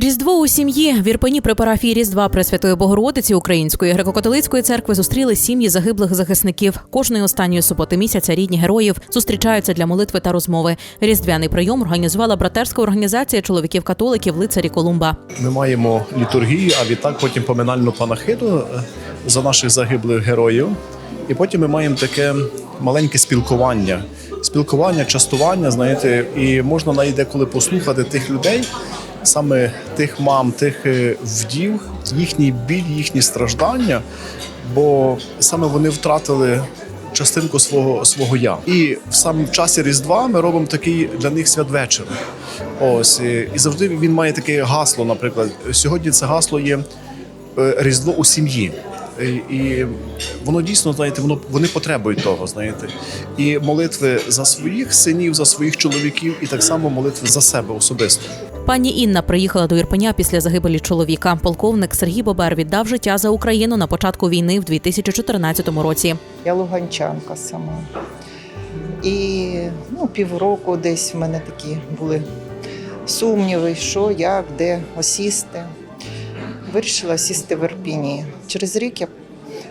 Різдво у сім'ї в Ірпені при парафії Різдва Пресвятої Богородиці Української греко-католицької церкви зустріли сім'ї загиблих захисників. Кожної останньої суботи місяця рідні героїв зустрічаються для молитви та розмови. Різдвяний прийом організувала братерська організація чоловіків-католиків лицарі Колумба. Ми маємо літургію, а відтак потім поминальну панахиду е, за наших загиблих героїв. І потім ми маємо таке маленьке спілкування. Спілкування, частування, знаєте, і можна навіть деколи послухати тих людей, саме тих мам, тих е, вдів, їхній біль, їхні страждання, бо саме вони втратили частинку свого свого я. І в самому часі Різдва ми робимо такий для них святвечір. Ось і і завжди він має таке гасло. Наприклад, сьогодні це гасло є е, Різдво у сім'ї. І- І воно дійсно, знаєте, воно вони потребують того, знаєте, і молитви за своїх синів, за своїх чоловіків, і так само молитви за себе особисто. Пані Інна приїхала до Ірпеня після загибелі чоловіка. Полковник Сергій Бобер віддав життя за Україну на початку війни в 2014 році. Я луганчанка сама. І ну, півроку десь в мене такі були сумніви, що, як, де осісти. Вирішила сісти в Ірпіні. Через рік я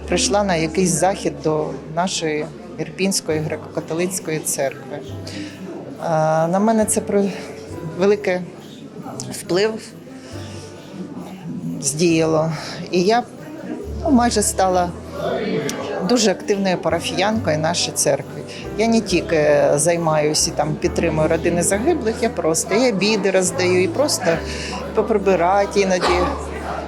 прийшла на якийсь захід до нашої Ірпінської греко-католицької церкви. На мене це про великий вплив здіяло. І я ну, майже стала дуже активною парафіянкою нашої церкви. Я не тільки займаюся там підтримую родини загиблих, я просто і обіди роздаю, і просто поприбирати іноді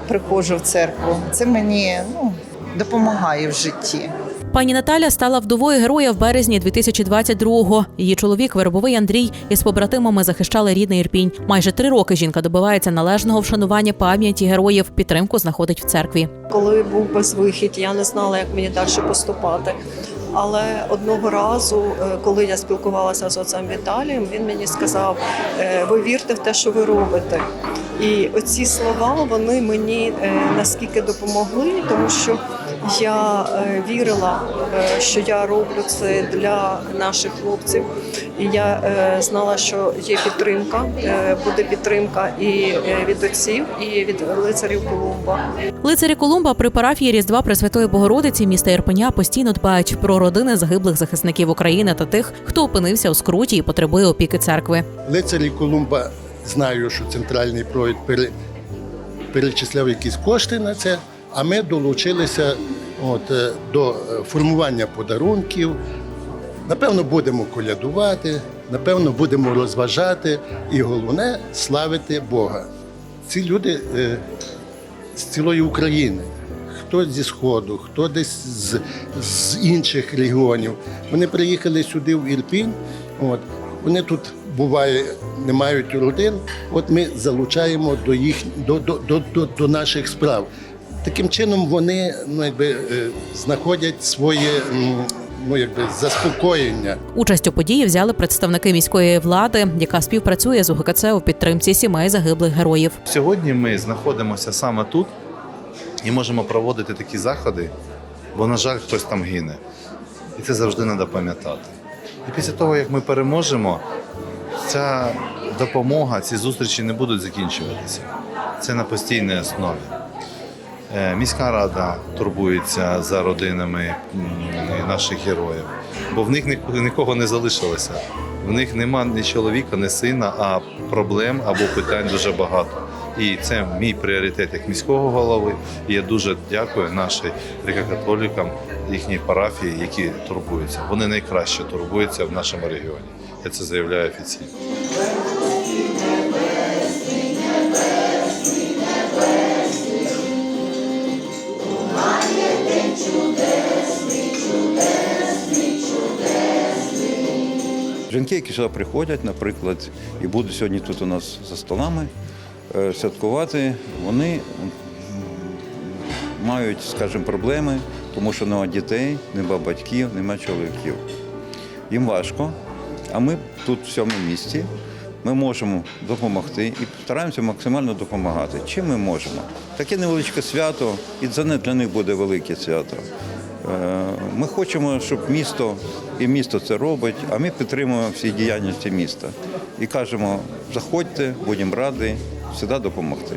приходжу в церкву. Це мені ну, допомагає в житті. Пані Наталя стала вдовою героя в березні 2022-го. Її чоловік, вербовий Андрій, із побратимами захищали рідний Ірпінь. Майже три роки жінка добивається належного вшанування пам'яті героїв. Підтримку знаходить в церкві. Коли був безвихідь, я не знала, як мені далі поступати. Але одного разу, е, коли я спілкувалася з отцем Віталієм, він мені сказав: е, ви вірте в те, що ви робите. І оці слова вони мені е, наскільки допомогли, тому що я е, вірила, е, що я роблю це для наших хлопців, і я е, знала, що є підтримка, буде підтримка і від отців, і від лицарів Колумба. Лицарі Колумба при парафії Різдва Пресвятої Богородиці міста Ірпеня постійно дбають про родини загиблих захисників України та тих, хто опинився у скруті і потребує опіки церкви. лицарі Колумба знаю, що центральний провід пере- перечисляв якісь кошти на це, а ми долучилися от, е, до е, формування подарунків. Напевно, будемо колядувати, напевно, будемо розважати і головне славити Бога. Ці люди е, з цілої України. Хто зі Сходу, хто десь з, з інших регіонів. Вони приїхали сюди в Ірпінь. От. Вони тут буває, не мають родин. От ми залучаємо до їх до, до, до, до, до наших справ. Таким чином вони ну, якби, е, знаходять своє ну, якби, заспокоєння. Участь у події взяли представники міської влади, яка співпрацює з УГКЦ у підтримці сімей загиблих героїв. Сьогодні ми знаходимося саме тут і можемо проводити такі заходи, бо, на жаль, хтось там гине. І це завжди треба пам'ятати. І після того, як ми переможемо, ця допомога, ці зустрічі не будуть закінчуватися. Це на постійній основі. Е, Міська рада турбується за родинами наших героїв, бо в них нікого не залишилося. В них нема ні чоловіка, ні сина, а проблем або питань дуже багато. І це мій пріоритет як міського голови. І я дуже дякую нашим греко-католикам, їхній парафії, які турбуються. Вони найкраще турбуються в нашому регіоні. Я це заявляю офіційно. Жінки, які сюди приходять, наприклад, і будуть сьогодні тут у нас за столами е, святкувати, вони мають, скажімо, проблеми, тому що нема дітей, нема батьків, нема чоловіків. Їм важко, а ми тут в цьому місті. Ми можемо допомогти і стараємося максимально допомагати. Чим ми можемо? Таке невеличке свято, і це не для них буде велике свято. Е, Ми хочемо, щоб місто і місто це робить, а ми підтримуємо всі діяльності міста. І кажемо, заходьте, будемо раді, завжди допомогти.